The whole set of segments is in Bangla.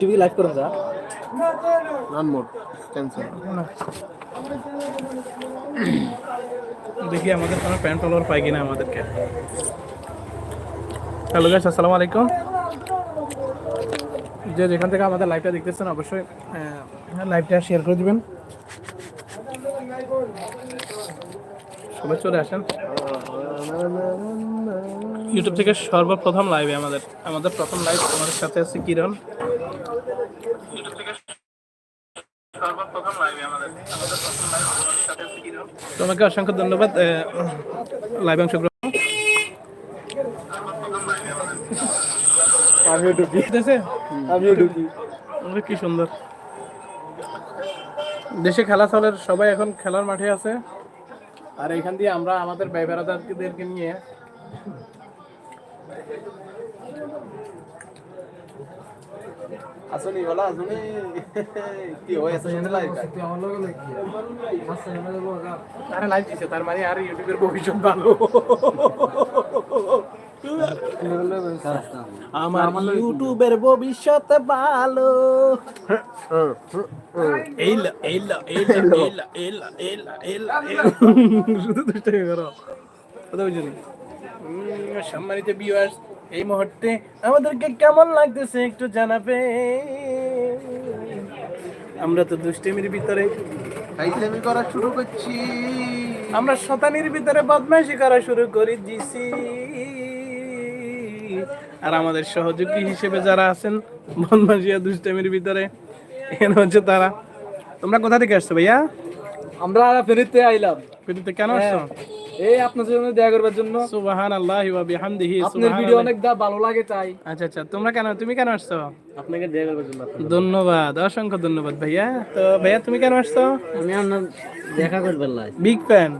টিভি লাইভ করুন যা। নান মোড ক্যান্সেল দেখি আমাদের কোনো প্যান্ট ফলোয়ার পাই কিনা আমাদেরকে। হ্যালো গাইস আসসালামু আলাইকুম। যে যেখান থেকে আমাদের লাইভটা দেখতেছেন অবশ্যই লাইভটা শেয়ার করে দিবেন। সবাই চলে আসেন। ইউটিউব থেকে সর্বপ্রথম লাইভে আমাদের আমাদের প্রথম লাইভ আমাদের সাথে আছে কিরণ ইউটিউব থেকে সর্বপ্রথম লাইভে আমাদের আমাদের প্রথম লাইভ আমাদের সাথে আছে কিরণ তোমাকে অসংখ্য ধন্যবাদ লাইভ অংশগ্রহণ। আমিও ঢুকি। আমিও ঢুকি। কি সুন্দর। দেশে খেলা চলে সবাই এখন খেলার মাঠে আছে। আর এখান দিয়ে আমরা আমাদের ব্যবহারদারদেরকে নিয়ে আসুনি হলা কি হয় আছে শুনে লাইভ কাজ। তুই আমার লগে লাগি আরে লাইভ দিছে তার মানে আর ইউটিউবের ভবিষ্যৎ ভালো। ইউটিউবের ভবিষ্যৎ ভালো। শুধু সম্মানিত এই মুহূর্তে আমাদেরকে কেমন লাগতেছে একটু জানাবে। আমরা তো দুষ্টিমির ভিতরে। ফাইজলামি করা শুরু করছি। আমরা শতানির ভিতরে বদমাইশি করা শুরু করে দিছি। আর আমাদের সহযোগী হিসেবে যারা আছেন বদমাইশিয়া দুষ্টামির ভিতরে এখানে হচ্ছে তারা। তোমরা কোথা থেকে আসছো ভাইয়া? আমরা ফেনীতে আইলাম। ফেনীতে কেন আসছো? এই আপনার জন্য দেখা করবার জন্য। সুবাহান আল্লাহ ওয়া বিহামদিহি আপনার ভিডিও অনেক দা ভালো লাগে তাই। আচ্ছা আচ্ছা তোমরা কেন তুমি কেন আসছো? আপনাকে দেখা করবার জন্য ধন্যবাদ অসংখ্য ধন্যবাদ ভাইয়া। তো ভাইয়া তুমি কেন আসছো? আমি আপনার দেখা করবার লাই। বিগ ফ্যান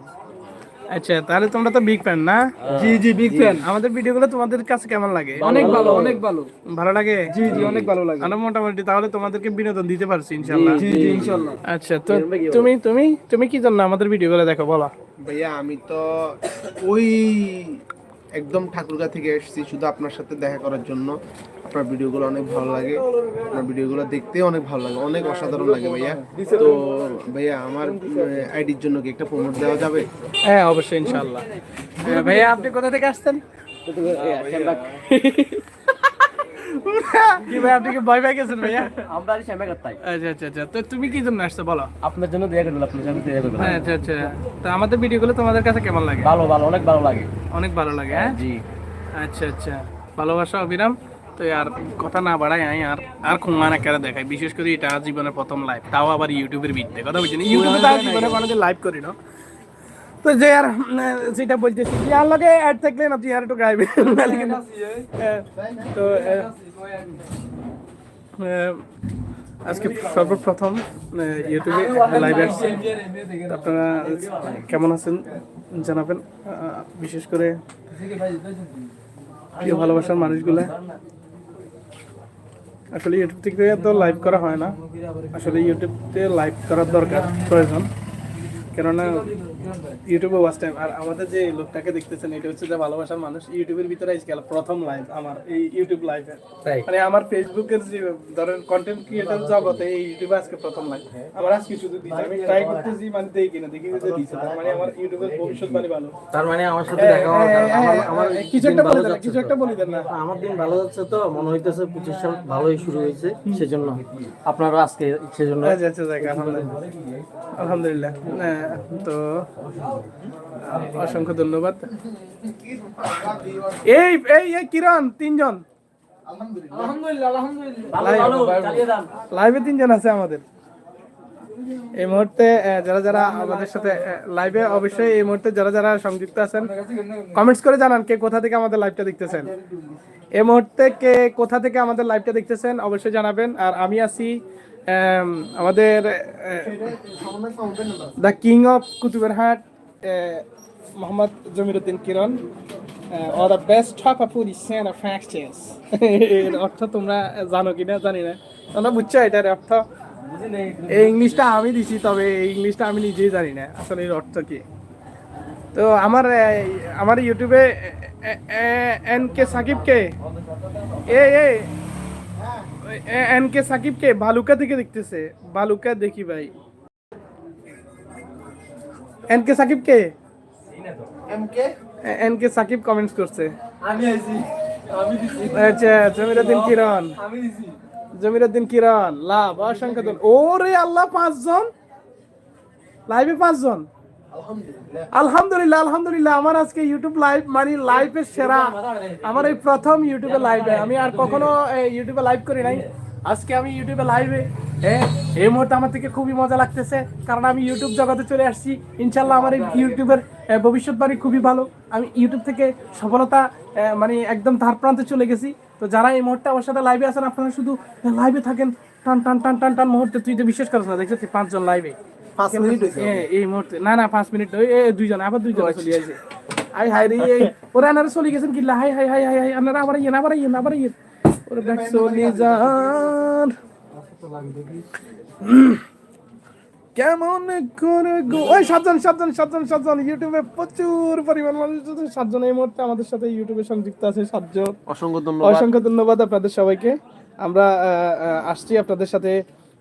আচ্ছা তাহলে তোমরা তো বিগ ফ্যান না? জি জি বিগ ফ্যান আমাদের ভিডিওগুলো তোমাদের কাছে কেমন লাগে? অনেক ভালো। অনেক ভালো। ভালো লাগে? জি জি অনেক ভালো লাগে। আমরা মোটামুটি তাহলে তোমাদেরকে বিনোদন দিতে পারছি ইনশাল্লাহ জি জি ইনশাআল্লাহ। আচ্ছা তো তুমি তুমি তুমি কি জন্য আমাদের ভিডিওগুলো দেখো বলো। ভাইয়া আমি তো ওই একদম ঠাকুরগা থেকে এসেছি শুধু আপনার সাথে দেখা করার জন্য। আপনার ভিডিওগুলো অনেক ভালো লাগে। আপনার ভিডিওগুলো দেখতে অনেক ভালো লাগে। অনেক অসাধারণ লাগে ভাইয়া। তো ভাইয়া আমার আইডির জন্য কি একটা প্রমোট দেওয়া যাবে? হ্যাঁ অবশ্যই ইনশাল্লাহ হ্যাঁ, ভাইয়া আপনি কোথা থেকে আসছেন? কি ভাই আপনি কি ভয় পেয়ে গেছেন ভাইয়া? আমরা আর শ্যামে করতাই আচ্ছা আচ্ছা আচ্ছা। তো তুমি কি জন্য আসছো বলো? আপনার জন্য করলাম আপনার জন্য করলাম আচ্ছা আচ্ছা। তো আমাদের ভিডিওগুলো তোমাদের কাছে কেমন লাগে? ভালো ভালো অনেক ভালো লাগে। অনেক ভালো লাগে হ্যাঁ? জি। আচ্ছা আচ্ছা। ভালোবাসা অবিরাম তো আর কথা না বাড়াই আমি আর আর খুমান একারে দেখাই বিশেষ করে এটা জীবনের প্রথম লাইভ তাও আবার ইউটিউবের ভিত্তিতে কথা বলছি ইউটিউবে তাও জীবনে কোনোদিন লাইভ করি না। তো যে আর যেটা বলতেছি। যে আর লগে অ্যাড থাকলে না, তুই আর একটু গাইবে। তো আজকে সর্বপ্রথম ইউটিউবে লাইভ আসছে আপনারা কেমন আছেন জানাবেন? বিশেষ করে প্রিয় ভালোবাসার মানুষগুলো। আসলে ইউটিউব থেকে তো লাইভ করা হয় না। আসলে ইউটিউবতে লাইভ করার দরকার, প্রয়োজন। কেননা ইউটিউবে ওয়াচ টাইম আর আমাদের যে লোকটাকে দেখতেছেন এটা হচ্ছে যে ভালোবাসার মানুষ। ইউটিউবের ভিতরে আজকাল প্রথম লাইভ আমার এই ইউটিউব লাইভে মানে আমার ফেসবুকের যে ধরেন কন্টেন্ট ক্রিয়েটার জগতে এই ইউটিউবে আজকে প্রথম লাইভ আমার আজকে শুধু দিচ্ছে আমি ট্রাই করতেছি মানে দেখি কিনা দেখি যে দিচ্ছে তার মানে আমার ইউটিউবের ভবিষ্যৎ মানে ভালো। তার মানে আমার সাথে দেখা হওয়ার কারণে আমার আমার কিছু একটা বলে দেন কিছু একটা বলে দেন না। আমার দিন ভালো যাচ্ছে তো মনে হইতেছে পঁচিশ সাল ভালোই শুরু হয়েছে সেজন্য আপনারা আজকে সেজন্য আচ্ছা আচ্ছা আলহামদুলিল্লাহ। আলহামদুলিল্লাহ। হ্যাঁ, তো অসংখ্য ধন্যবাদ। এই এই এই কিরণ তিনজন। লাইভে তিনজন আছে আমাদের। এই মুহূর্তে যারা যারা আমাদের সাথে লাইভে অবশ্যই এই মুহূর্তে যারা যারা সংযুক্ত আছেন কমেন্টস করে জানান কে কোথা থেকে আমাদের লাইভটা দেখতেছেন। এই মুহূর্তে কে কোথা থেকে আমাদের লাইভটা দেখতেছেন অবশ্যই জানাবেন। আর আমি আছি আমাদের the king of Kutuberhat Mohammad Jamiruddin Kiran or the best top of politician of ফ্যাক্সেস এর অর্থ তোমরা জানো কিনা, জানি না। তোমরা বুঝছ এটার অর্থ? এই ইংলিশটা আমি দিছি, তবে এই ইংলিশটা আমি নিজেই জানি না। আসলে এর অর্থ কি? তো আমার আমার ইউটিউবে এন কে সাকিব কে? এ এ। এন কে সাকিব কে ভালুকা থেকে দেখতেছে। ভালুকা দেখি ভাই। এন কে সাকিব কে M K? N K Sakib comments করছে। আমি আইছি। আমি দিছি। আচ্ছা জমিরুদ্দিন কিরণ। আমি দিছি। জমিরুদ্দিন কিরণ লাভ অসংখ্য ওরে আল্লাহ পাঁচজন? লাইভে পাঁচজন? আলহামদুলিল্লাহ। আলহামদুলিল্লাহ আমার আজকে ইউটিউব লাইভ মানে লাইভের সেরা। আমার এই প্রথম ইউটিউবে লাইভে আমি আর কখনো ইউটিউবে লাইভ করি নাই। আজকে আমি ইউটিউবে লাইভে এই মুহূর্তে আমার থেকে খুবই মজা লাগতেছে। কারণ আমি ইউটিউব জগতে চলে আসছি। ইনশাল্লাহ আমার এই ইউটিউবের ভবিষ্যৎবাণী খুবই ভালো। আমি ইউটিউব থেকে সফলতা মানে একদম ধার প্রান্তে চলে গেছি। তো যারা এই মুহূর্তে আমার সাথে লাইভে আছেন আপনারা শুধু লাইভে থাকেন। টান টান টান টান টান মুহূর্তে তুই তো বিশ্বাস করিস না দেখছিস পাঁচজন লাইভে পাঁচ মিনিট হয়েছে। এই মুহূর্তে। না না পাঁচ মিনিট নয়, দুইজন আবার দুইজন চলে আসে। হাই হাই রে ওরা আনারা চলে গেছেন কিল্লা hi hi hi hi hi আনারা আবার ইয়েন আবার ইয়েন আবার ইয়েন ওরা দেখ চলে যান। কেমন করে গো ওই সাতজন সাতজন সাতজন সাতজন। ইউটিউবে প্রচুর পরিমাণ মানুষ সাতজন এই মুহূর্তে আমাদের সাথে ইউটিউবে সংযুক্ত আছে সাতজন। অসংখ্য ধন্যবাদ। অসংখ্য ধন্যবাদ আপনাদের সবাইকে। আমরা আসছি আপনাদের সাথে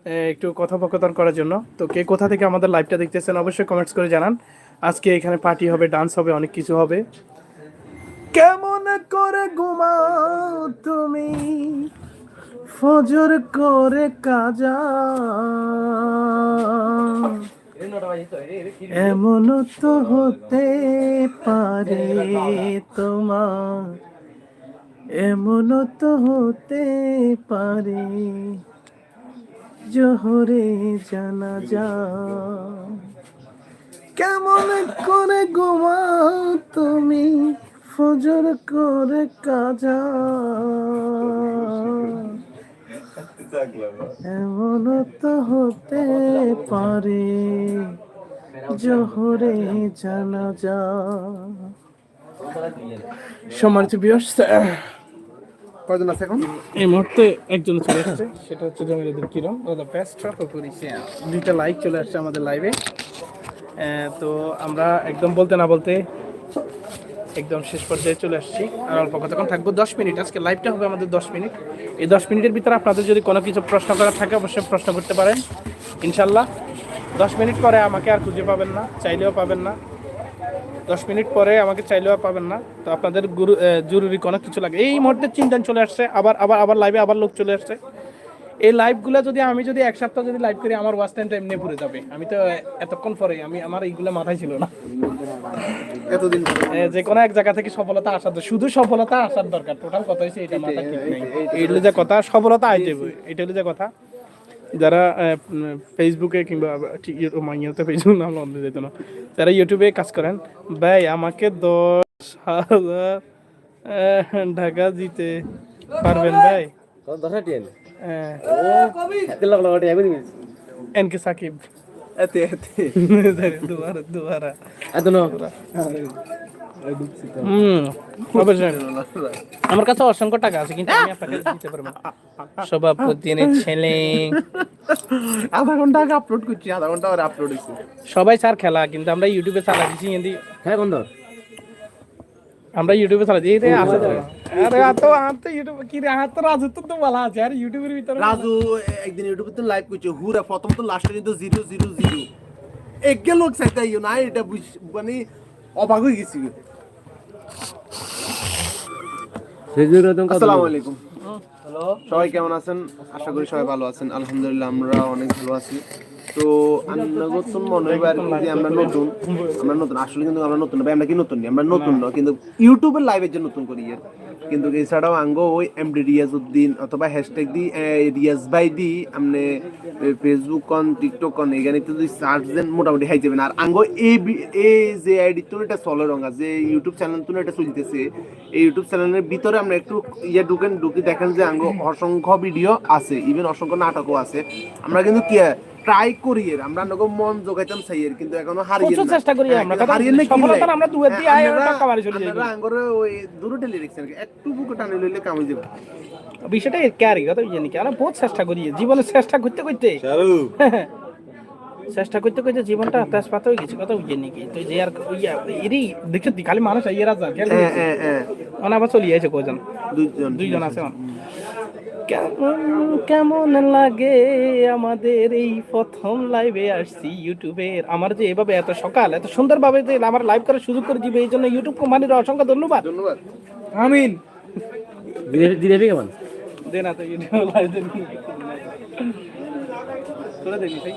একটু কথোপকথন করার জন্য। তো কে কোথা থেকে আমাদের লাইভটা দেখতেছেন অবশ্যই কমেন্টস করে জানান। আজকে এখানে পার্টি হবে ডান্স হবে, অনেক কিছু হবে। কেমন করে ঘুমাও তুমি? ফজর করে কাজা। এমন তো হতে পারে তোমার। এমন তো হতে পারে জোহরে জানা যা। কেমন করে ঘুমাও তুমি, ফজর করে কাজা। এমন তো হতে পারে, জোহরে জানা যা। সম্মানিত বিয়স কয়জন আছে এখন? এই মুহূর্তে একজন চলে আসছে সেটা হচ্ছে জমিরুদ্দিন কিরণ ও দ্য বেস্ট দুইটা লাইক চলে আসছে আমাদের লাইভে তো আমরা একদম বলতে না বলতে একদম শেষ পর্যায়ে চলে আসছি। আর অল্প কতক্ষণ থাকব? দশ মিনিট। আজকে লাইভটা হবে আমাদের দশ মিনিট। এই দশ মিনিটের ভিতরে আপনাদের যদি কোনো কিছু প্রশ্ন করার থাকে অবশ্যই প্রশ্ন করতে পারেন। ইনশাল্লাহ। দশ মিনিট পরে আমাকে আর খুঁজে পাবেন না চাইলেও পাবেন না। দশ মিনিট পরে আমাকে চাইলেও পাবেন না। তো আপনাদের গুরু জরুরি কোনো কিছু লাগে। এই মুহূর্তে চিন্তান চলে আসছে আবার আবার আবার লাইভে আবার লোক চলে আসছে। এই লাইভগুলো যদি আমি যদি এক সপ্তাহ যদি লাইভ করি আমার ওয়াচ টাইমটা এমনি পুরে যাবে। আমি তো এতক্ষণ পরে আমি আমার এইগুলো মাথায় ছিল না। এতদিন যে কোনো এক জায়গা থেকে সফলতা আসার শুধু সফলতা আসার দরকার। টোটাল কথা হচ্ছে এটা মাথা ঠিক নেই। এই হলো যে কথা সফলতা আই যাবে এটা হলো যে কথা। যারা ফেসবুকে কিংবা ইয়ে- মাইয়াতে ফেসবুক নাম অন্য যেত না। যারা ইউটিউবে কাজ করেন ভাই আমাকে দশ হাজার আহ, টাকা দিতে পারবেন ভাই। দশটা টেন হ্যাঁ, এত লাখ লাখ টাকা দিবি এন কে সাকিব। এতে এতে। দুবারা দুবারা আমার কাছে অসংখ্য টাকা আছে কিন্তু আমি আপনাকে দিতে পারব না। সভাপতির ছেলে। আধা ঘণ্টা আগে আপলোড করছি আধা ঘণ্টা পরে আপলোড হয়েছে সবাই স্যার খেলা কিন্তু আমরা ইউটিউবে চালা দিচ্ছি এদি হ্যাঁ বন্ধ। আমরা ইউটিউবে চালা দিই রে তো। আরে আতো আতো ইউটিউব কি রে হাত তো তো বলা আছে। আর ইউটিউবের ভিতরে রাজু একদিন ইউটিউবে তো লাইভ করছে হুরা প্রথম তো লাস্টে কিন্তু জিরো জিরো জিরো একে লোক চাইতে ইউ না এটা বুঝ- মানে অবাক হয়ে গেছি। আসসালামু আলাইকুম। সবাই কেমন আছেন? আশা করি সবাই ভালো আছেন। আলহামদুলিল্লাহ আমরা অনেক ভালো আছি। তো নতুন মনে হয় যে আমরা নতুন আমরা নতুন। আসলে কিন্তু আমরা নতুন ভাই, আমরা কি নতুন আমরা নতুন নয় কিন্তু ইউটিউবের লাইভের জন্য নতুন করি আর কিন্তু এছাড়াও আঙ্গ ওই এমডি রিয়াজ উদ্দিন অথবা হ্যাশট্যাগ দি রিয়াজ ভাই দি আপনি ফেসবুক কন টিকটক কন এখানে তো যদি সার্চ দেন মোটামুটি হাই যাবেন। আর আঙ্গ এই এই যে আইডি তো এটা চলে রঙা যে ইউটিউব চ্যানেল তো এটা চলতেছে এই ইউটিউব চ্যানেলের ভিতরে আমরা একটু ইয়ে ঢুকেন ঢুকি দেখেন যে আঙ্গ অসংখ্য ভিডিও আছে ইভেন অসংখ্য নাটকও আছে। আমরা কিন্তু কি ট্রাই করি এর আমরা নগো মন জোগাইতাম চাই এর কিন্তু এখনও হারিয়ে প্রচুর চেষ্টা করি আমরা, কারণ হারিয়ে না কি আমরা দুয়ার দিয়ে আয়, আপনারা- টাকা বাড়ি চলে যাই। আপনারা আঙ্গরে ওই দূরে ঠেলে রেখেছেন একটু বুকে টানে লইলে কামে যাবে। বিষয়টা এর ক্যারি কথা বুঝে নাকি আমরা বহুত চেষ্টা করি জীবনে চেষ্টা করতে করতে। চেষ্টা করতে করতে জীবনটা তেজপাত হয়ে গেছে কথা বুঝে নাকি তো যে আর ইয়া এরই দেখছ তুই খালি মানুষ ইয়েরা যা হ্যাঁ মানে আবার চলে যাইছে কজন? দুইজন। দুইজন আছে কেমন কেমন লাগে আমাদের এই প্রথম লাইভে আসছি ইউটিউবের আমার যে এভাবে এত সকাল এত সুন্দরভাবে যে আমার লাইভ করার সুযোগ করে দিবে এই জন্য ইউটিউব কোম্পানির অসংখ্য ধন্যবাদ। ধন্যবাদ। আমিন জিলেবি কেমন দে না তো তোরা দেখি ভাই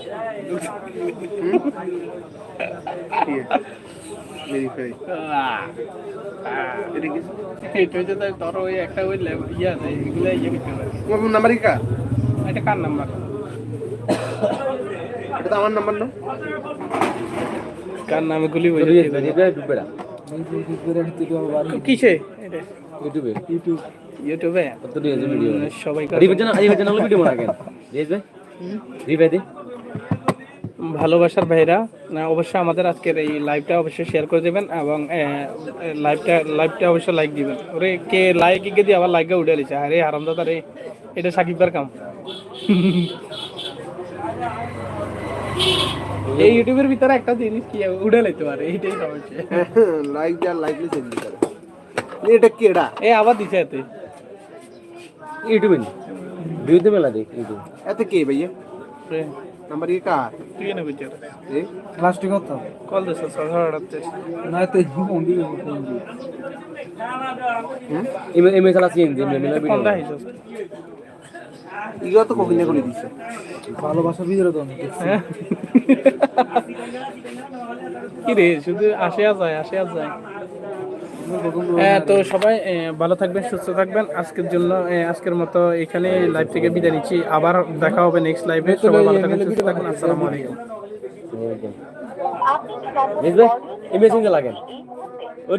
তোর ওই একটা ওই ইয়ে আছে এগুলো ইয়ে করতে পারে তোমার নাম্বার কি কার এটা কার নাম্বার এটা তো আমার নাম্বার না কার নামে গুলি বলে ডুবেরা কিসে? ইউটিউবে। ইউটিউবে? কত ভিডিও সবাই ভিডিও ভাই। ভালোবাসার ভাইরা অবশ্যই আমাদের আজকের এই লাইভটা অবশ্যই শেয়ার করে দেবেন এবং লাইভটা লাইভটা অবশ্যই লাইক দিবেন। ওরে কে লাইক কে দিয়ে আবার লাইকে উঠে লিছে আরে হারামদাদা রে এটা সাকিববার কাম। এই ইউটিউবের ভিতরে একটা জিনিস কি উঠে লাইতে পারে এইটাই সমস্যা। লাইক যা লাইক লিখে দিতে পারে এটা কি এটা এ আবার দিছে এতে। ইউটিউবে ভিউতে মেলা দেখ ইউটিউব। এতে কে ভাইয়া? নাম্বার কি কার? তুই না বিচার এ? লাস্টে কত? কল দিছে সরাড়াতে না তো ফোন দিবে ফোন দিবে এমএ এমএ চালা সিএন দি মেলা কোন ভিডিও দেখাইছস তো কখিনে করে দিছে। ভালোবাসার ভিতরে তো অনেক হ্যাঁ? কি রে শুধু আসে যায় আসে যায়। হ্যাঁ তো সবাই ভালো থাকবেন সুস্থ থাকবেন। আজকের জন্য আজকের মতো এখানে লাইভ থেকে বিদায় নিচ্ছি। আবার দেখা হবে নেক্সট লাইভে সবাই ভালো থাকবেন সুস্থ থাকবেন। আসসালামু আলাইকুম। রিয়েজ ভাই এমএ সিন লাগেন। ও